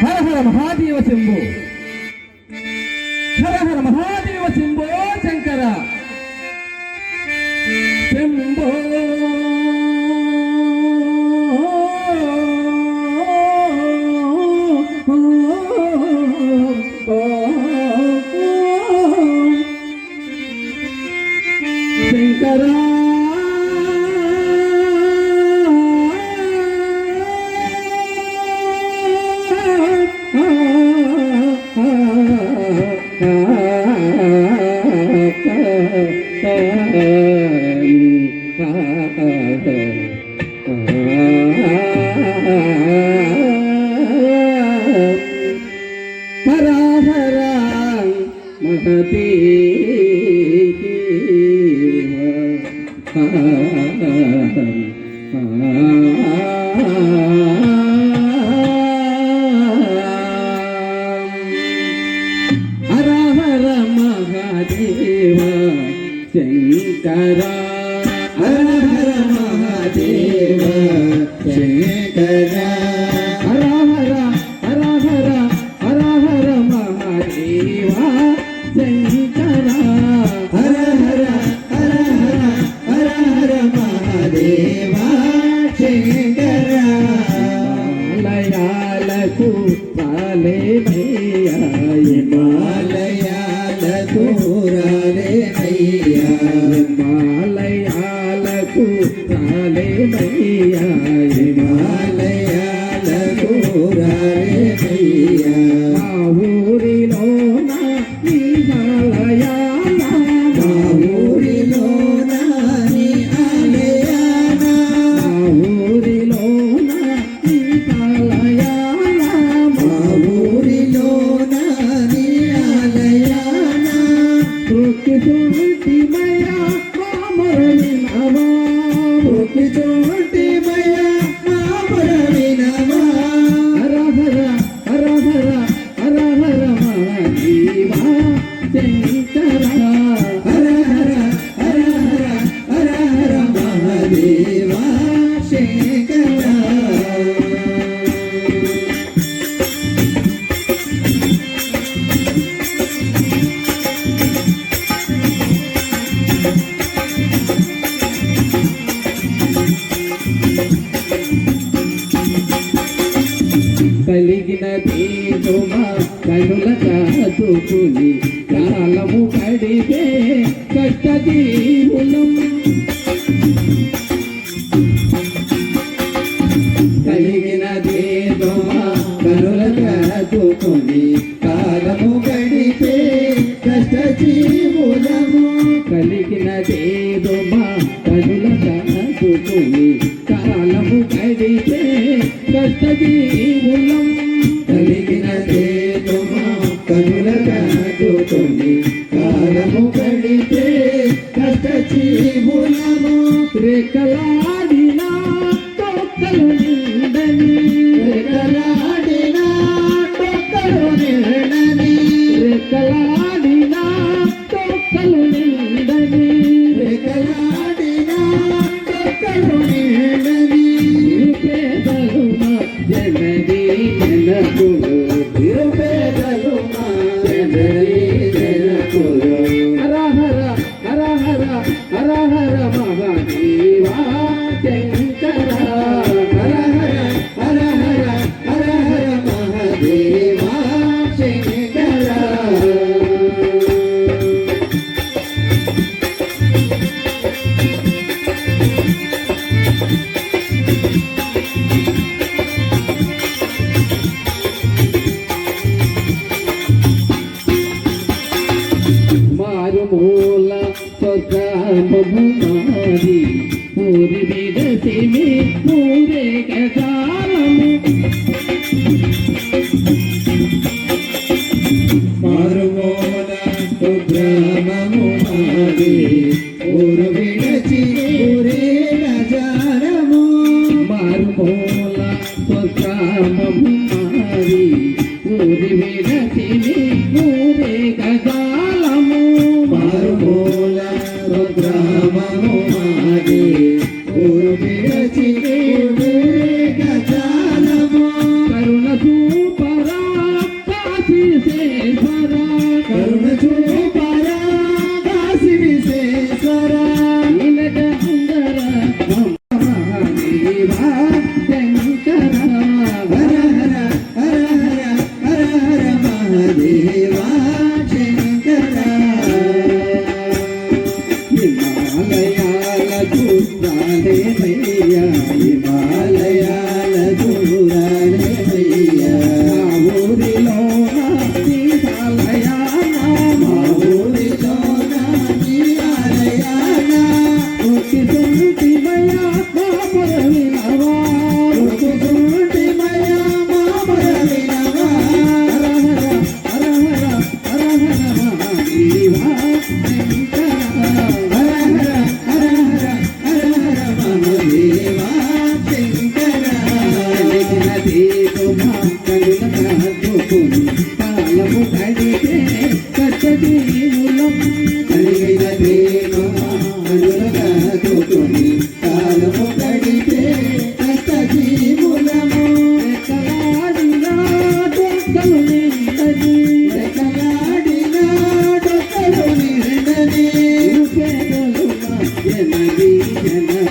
హర హర మహాదేవ శంభో హర హర మహాదేవ శంభో దేవా శంకరా లయాలకు పాలే భయ్యా హిమాలయాలకు రాలే భయ్యా హిమాలయాలకు రాలే భయ్యా मैया राम रंग नामा కాలము కడితే కష్టదీరులం కలిగినదేదో కనుల కట్టుకొని కాలము కడితే కష్టజీవులము. కలిగినదేదో కనుల కట్టుకొని cười కోల స్వగ్రామము మారి ఊరి విరసిని ఊరే గజాలము మారు కోల స్వగ్రామము మారి ఊరు విరసిని